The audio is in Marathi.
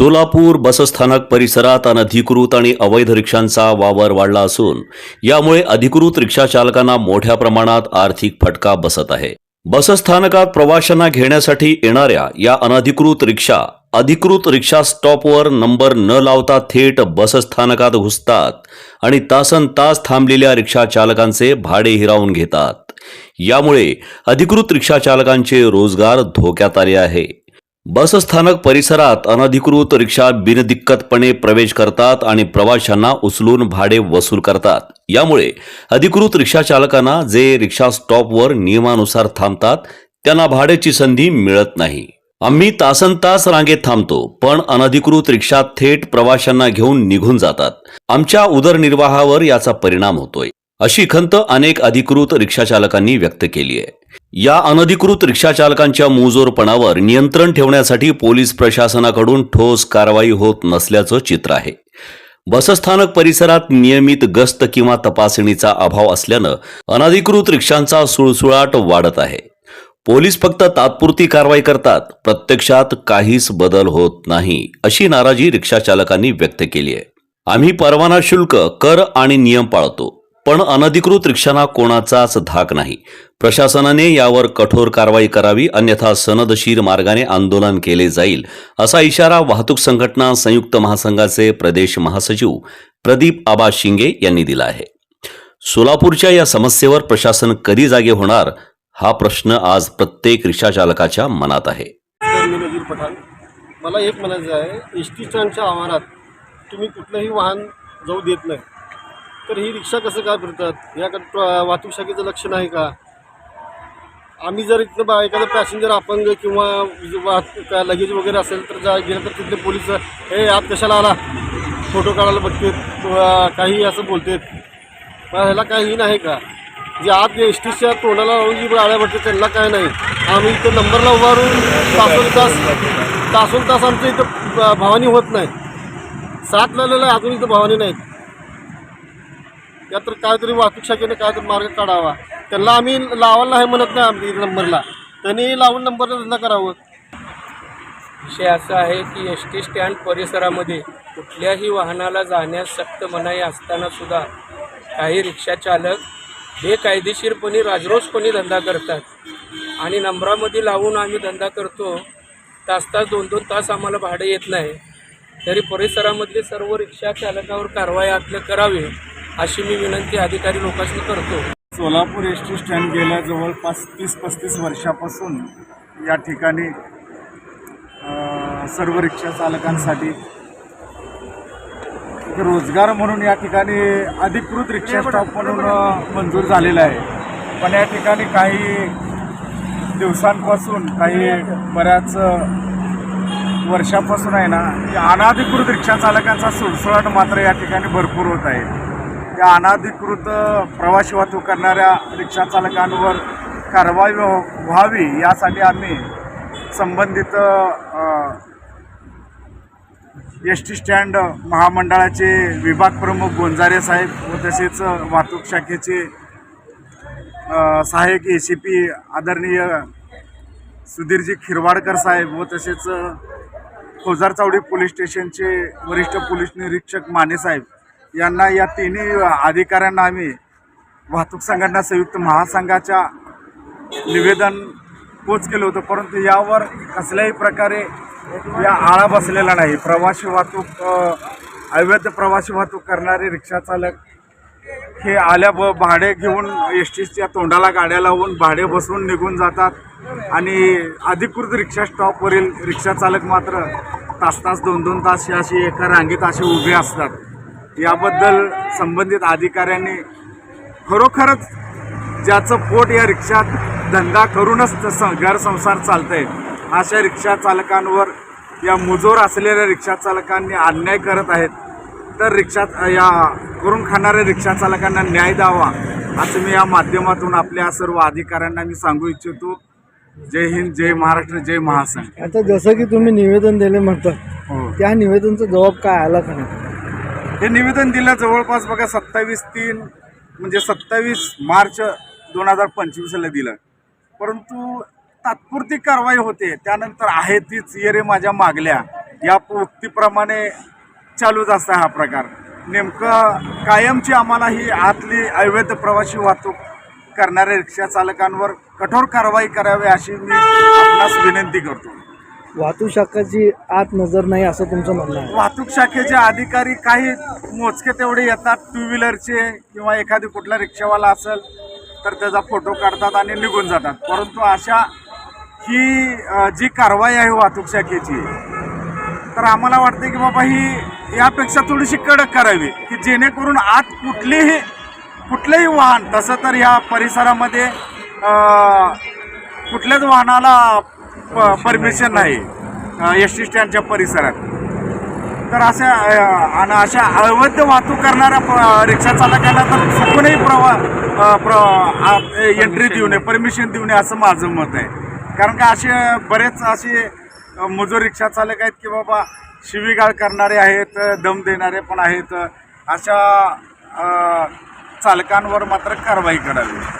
सोलापूर बसस्थानक परिसरात अनधिकृत आणि अवैध रिक्षांचा वावर वाढला असून यामुळे अधिकृत रिक्षा चालकांना मोठ्या प्रमाणात आर्थिक फटका बसत आहे. बसस्थानकात प्रवाशांना घेण्यासाठी येणाऱ्या या अनधिकृत रिक्षा अधिकृत रिक्षा स्टॉपवर नंबर न लावता थेट बसस्थानकात घुसतात आणि तासन तास थांबलेल्या रिक्षा चालकांचे भाडे हिरावून घेतात. यामुळे अधिकृत रिक्षा चालकांचे रोजगार धोक्यात आले आहे. बसस्थानक परिसरात अनधिकृत रिक्षा बिनदिक्कतपणे प्रवेश करतात आणि प्रवाशांना उचलून भाडे वसूल करतात. यामुळे अधिकृत रिक्षा चालकांना जे रिक्षा स्टॉपवर नियमानुसार थांबतात त्यांना भाड्याची संधी मिळत नाही. आम्ही तासन तास रांगेत थांबतो पण अनधिकृत रिक्षा थेट प्रवाशांना घेऊन निघून जातात. आमच्या उदरनिर्वाहावर याचा परिणाम होतोय. अशी खंत अनेक अधिकृत रिक्षाचालकांनी व्यक्त केली आहे. या अनधिकृत रिक्षाचालकांच्या मुजोरपणावर नियंत्रण ठेवण्यासाठी पोलीस प्रशासनाकडून ठोस कारवाई होत नसल्याचं चित्र आहे. बसस्थानक परिसरात नियमित गस्त किंवा तपासणीचा अभाव असल्यानं अनधिकृत रिक्षांचा सुळसुळाट वाढत आहे. पोलीस फक्त तात्पुरती कारवाई करतात प्रत्यक्षात काहीच बदल होत नाही अशी नाराजी रिक्षाचालकांनी व्यक्त केली आहे. आम्ही परवाना शुल्क कर आणि नियम पाळतो. पण अनधिकृत रिक्षांना कोणाचाच धाक नाही. प्रशासनाने यावर कठोर कारवाई करावी अन्यथा सनदशीर मार्गाने आंदोलन केले जाईल असा इशारा वाहतूक संघटना संयुक्त महासंघाचे प्रदेश महासचिव प्रदीप आबा शिंगे यांनी दिला आहे. सोलापूरच्या या समस्येवर प्रशासन कधी जागे होणार हा प्रश्न आज प्रत्येक रिक्षा चालकाच्या मनात आहे. मला एक म्हणायचं आहे एस टी स्टँडच्या आवारात तुम्ही कुठलंही वाहन जाऊ देत नाही. तर ही रिक्षा कसं काय फिरतात? याकडे वाहतूक शाखेचं लक्ष नाही का? आम्ही जर इथं बा एखादा पॅसेंजर अपंग किंवा वाहतूक काय लगेज वगैरे असेल तर जा गेलं तर तिथले पोलीस हे आत कशाला आला? फोटो काढायला बघतेत काही असं बोलतात. पण ह्याला काही नाही का? जे आत एस टीच्या तोंडाला लावून जी गाड्या भरते त्यांना काय नाही. आम्ही इथं नंबरला उभारून तासून तास तासून तास आमच्या इथं भावानी होत नाही. सात लावलेलं आहे अजून इथं भावानी नाहीत. या तर काहीतरी वाहतूक शाखेने काहीतरी मार्ग काढावा. त्यांना आम्ही लावायला नाही म्हणत नाही आम्ही नंबरला. त्यांनी लावून नंबरला धंदा करावं. विषय असा आहे की एस टी स्टँड परिसरामध्ये कुठल्याही वाहनाला जाण्यास सक्त मनाई असताना सुद्धा काही रिक्षा चालक बेकायदेशीरपणे राजरोसपणे धंदा करतात. आणि नंबरामध्ये लावून आम्ही धंदा करतो तास तास दोन दोन तास आम्हाला भाडं येत नाही. तरी परिसरामधले सर्व रिक्षा चालकावर कारवाई आपलं करावी. अशी मी विनंती अधिकारी लोकांनी करतो. सोलापूर एस टी स्टँड गेल्या जवळपास तीस पस्तीस वर्षापासून या ठिकाणी अ, सर्व रिक्षा चालकांसाठी एक रोजगार म्हणून या ठिकाणी अधिकृत रिक्षा स्टॉप म्हणून मंजूर झालेला आहे. पण या ठिकाणी काही दिवसांपासून काही बऱ्याच वर्षापासून आहे ना या अनाधिकृत रिक्षा चालकांचा सुळसुळाट मात्र या ठिकाणी भरपूर होत आहे. या अनाधिकृत प्रवासी वाहतूक करणाऱ्या रिक्षा चालकांवर कारवाई व्हावी यासाठी आम्ही संबंधित एस टी स्टँड महामंडळाचे विभाग प्रमुख गोंजारे साहेब व तसेच वाहतूक शाखेचे सहाय्यक ए सी पी आदरणीय सुधीरजी खिरवाडकर साहेब व तसेच अ, खोजार चावडी पोलीस स्टेशनचे वरिष्ठ पोलीस निरीक्षक माने साहेब यांना या तिन्ही अधिकाऱ्यांना आम्ही वाहतूक संघटना संयुक्त महासंघाच्या निवेदन पोच केलं होतं परंतु यावर कसल्याही प्रकारे या आळा बसलेला नाही. प्रवासी वाहतूक अवैध प्रवासी वाहतूक करणारे रिक्षा चालक हे आल्या ब भाडे घेऊन एस टीच्या तोंडाला गाड्या लावून भाडे बसवून निघून जातात आणि अधिकृत रिक्षा स्टॉपवरील रिक्षा चालक मात्र तास तास दोन दोन तास हे अशी एका रांगेत असे उभे असतात. याबद्दल संबंधित अधिकाऱ्यांनी खरोखरच ज्याचं पोट या रिक्षात धंदा करूनच तसं घर संसार चालतंय अशा रिक्षा चालकांवर या मुजोर असलेल्या रिक्षा चालकांनी अन्याय करत आहेत तर रिक्षा या करून खाणाऱ्या रिक्षा चालकांना न्याय द्यावा असं मी या माध्यमातून आपल्या सर्व अधिकाऱ्यांना मी सांगू इच्छितो. जय हिंद जय महाराष्ट्र जय महासंघ. आता जसं की तुम्ही निवेदन दिले म्हणता हो. त्या निवेदनचा जबाब काय आला का नाही? हे निवेदन दिलं जवळपास बघा सत्तावीस तीन म्हणजे सत्तावीस मार्च दोन हजार पंचवीसला दिलं. परंतु तात्पुरती कारवाई होते. त्यानंतर आहे तीच येरे माझ्या मागल्या. या उक्तीप्रमाणे चालूच असता हा प्रकार. नेमकं कायमची आम्हाला ही आतली अवैध प्रवासी वाहतूक करणाऱ्या रिक्षा चालकांवर कठोर कारवाई करावी अशी मी आपणास विनंती करतो. वाहतूक शाखाची आत नजर नाही असं तुमचं म्हणणं आहे? वाहतूक शाखेचे अधिकारी काही मोजके तेवढे येतात टू व्हीलरचे किंवा एखादी कुठला रिक्षावाला असेल तर त्याचा फोटो काढतात आणि निघून जातात. परंतु अशा ही जी कारवाई आहे वाहतूक शाखेची तर आम्हाला वाटते की बाबा ही यापेक्षा थोडीशी कडक करावी की जेणेकरून आत कुठलीही कुठलंही वाहन तसं तर या परिसरामध्ये कुठल्याच वाहनाला परमिशन नाही. एस टी स्टँडच्या परिसरात. तर अशा आणि अशा अवैध वाहतूक करणाऱ्या प- रिक्षा चालकाला तर चुकूनही प्रवा प्र एंट्री देऊ नये परमिशन देऊ नये असं माझं मत आहे. कारण का असे बरेच असे मजूर रिक्षा चालक आहेत की बाबा शिवीगाळ करणारे आहेत दम देणारे पण आहेत. अशा चालकांवर मात्र कारवाई करावी.